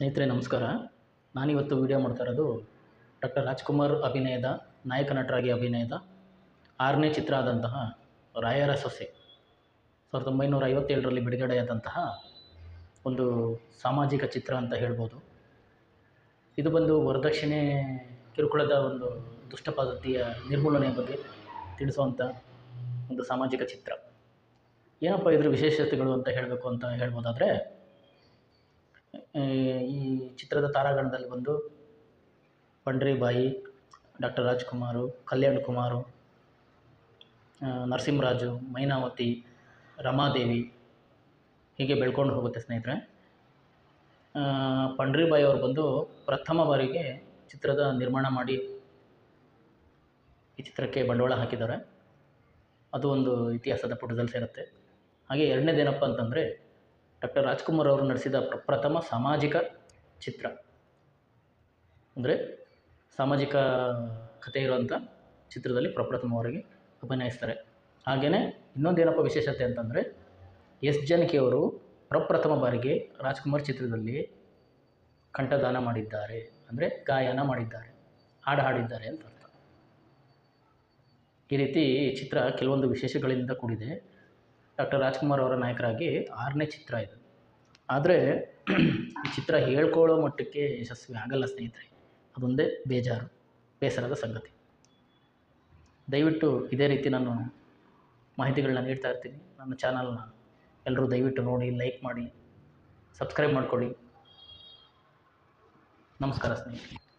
ಸ್ನೇಹಿತರೆ, ನಮಸ್ಕಾರ. ನಾನಿವತ್ತು ವಿಡಿಯೋ ಮಾಡ್ತಾ ಇರೋದು ಡಾಕ್ಟರ್ ರಾಜ್ಕುಮಾರ್ ಅಭಿನಯದ, ನಾಯಕ ನಟರಾಗಿ ಅಭಿನಯದ ಆರನೇ ಚಿತ್ರ ಆದಂತಹ ರಾಯರ ಸೊಸೆ. ಸಾವಿರದ ಒಂಬೈನೂರ ಐವತ್ತೇಳರಲ್ಲಿ ಬಿಡುಗಡೆಯಾದಂತಹ ಒಂದು ಸಾಮಾಜಿಕ ಚಿತ್ರ ಅಂತ ಹೇಳ್ಬೋದು. ಇದು ಬಂದು ವರದಕ್ಷಿಣೆ ಕಿರುಕುಳದ ಒಂದು ದುಷ್ಟ ಪದ್ಧತಿಯ ನಿರ್ಮೂಲನೆಯ ಬಗ್ಗೆ ತಿಳಿಸುವಂಥ ಒಂದು ಸಾಮಾಜಿಕ ಚಿತ್ರ. ಏನಪ್ಪ ಇದ್ರ ವಿಶೇಷತೆಗಳು ಅಂತ ಹೇಳಬೇಕು ಅಂತ ಹೇಳ್ಬೋದಾದರೆ ಚಿತ್ರದ ತಾರಾಗಣದಲ್ಲಿ ಬಂದು ಪಂಡ್ರಿಬಾಯಿ, ಡಾಕ್ಟರ್ ರಾಜ್ಕುಮಾರು, ಕಲ್ಯಾಣ್ ಕುಮಾರು ನರಸಿಂಹರಾಜು, ಮೈನಾವತಿ, ರಮಾದೇವಿ ಹೀಗೆ ಬೆಳ್ಕೊಂಡು ಹೋಗುತ್ತೆ ಸ್ನೇಹಿತರೆ. ಪಂಡ್ರಿಬಾಯಿ ಅವರು ಬಂದು ಪ್ರಥಮ ಬಾರಿಗೆ ಚಿತ್ರದ ನಿರ್ಮಾಣ ಮಾಡಿ ಈ ಚಿತ್ರಕ್ಕೆ ಬಂಡವಾಳ ಹಾಕಿದ್ದಾರೆ. ಅದು ಒಂದು ಇತಿಹಾಸದ ಪುಟದಲ್ಲಿ ಸೇರುತ್ತೆ. ಹಾಗೆ ಎರಡನೇದೇನಪ್ಪ ಅಂತಂದರೆ ಡಾಕ್ಟರ್ ರಾಜ್ಕುಮಾರ್ ಅವರು ನಡೆಸಿದ ಪ್ರ- ಪ್ರಥಮ ಸಾಮಾಜಿಕ ಚಿತ್ರ. ಅಂದರೆ ಸಾಮಾಜಿಕ ಕಥೆ ಇರುವಂಥ ಚಿತ್ರದಲ್ಲಿ ಪ್ರಪ್ರಥಮವರೆಗೆ ಅಭಿನಯಿಸ್ತಾರೆ. ಹಾಗೆಯೇ ಇನ್ನೊಂದೇನಪ್ಪ ವಿಶೇಷತೆ ಅಂತಂದರೆ ಎಸ್ ಜಾನಕಿಯವರು ಪ್ರಪ್ರಥಮ ಬಾರಿಗೆ ರಾಜ್ಕುಮಾರ್ ಚಿತ್ರದಲ್ಲಿ ಕಂಠದಾನ ಮಾಡಿದ್ದಾರೆ. ಅಂದರೆ ಗಾಯನ ಮಾಡಿದ್ದಾರೆ. ಹಾಡು ಹಾಡಿದ್ದಾರೆ ಅಂತ ಅರ್ಥ. ಈ ರೀತಿ ಚಿತ್ರ ಕೆಲವೊಂದು ವಿಶೇಷಗಳಿಂದ ಕೂಡಿದೆ. ಡಾಕ್ಟರ್ ರಾಜ್ಕುಮಾರ್ ಅವರ ನಾಯಕರಾಗಿ ಆರನೇ ಚಿತ್ರ ಇದು. ಆದರೆ ಈ ಚಿತ್ರ ಹೇಳ್ಕೊಳ್ಳೋ ಮಟ್ಟಕ್ಕೆ ಯಶಸ್ವಿ ಆಗಲ್ಲ ಸ್ನೇಹಿತರೆ. ಅದೊಂದೇ ಬೇಜಾರು, ಬೇಸರದ ಸಂಗತಿ. ದಯವಿಟ್ಟು ಇದೇ ರೀತಿ ನಾನು ಮಾಹಿತಿಗಳನ್ನ ನೀಡ್ತಾ ಇರ್ತೀನಿ. ನನ್ನ ಚಾನಲ್ನ ಎಲ್ಲರೂ ದಯವಿಟ್ಟು ನೋಡಿ, ಲೈಕ್ ಮಾಡಿ, ಸಬ್ಸ್ಕ್ರೈಬ್ ಮಾಡ್ಕೊಳ್ಳಿ. ನಮಸ್ಕಾರ ಸ್ನೇಹಿತರೆ.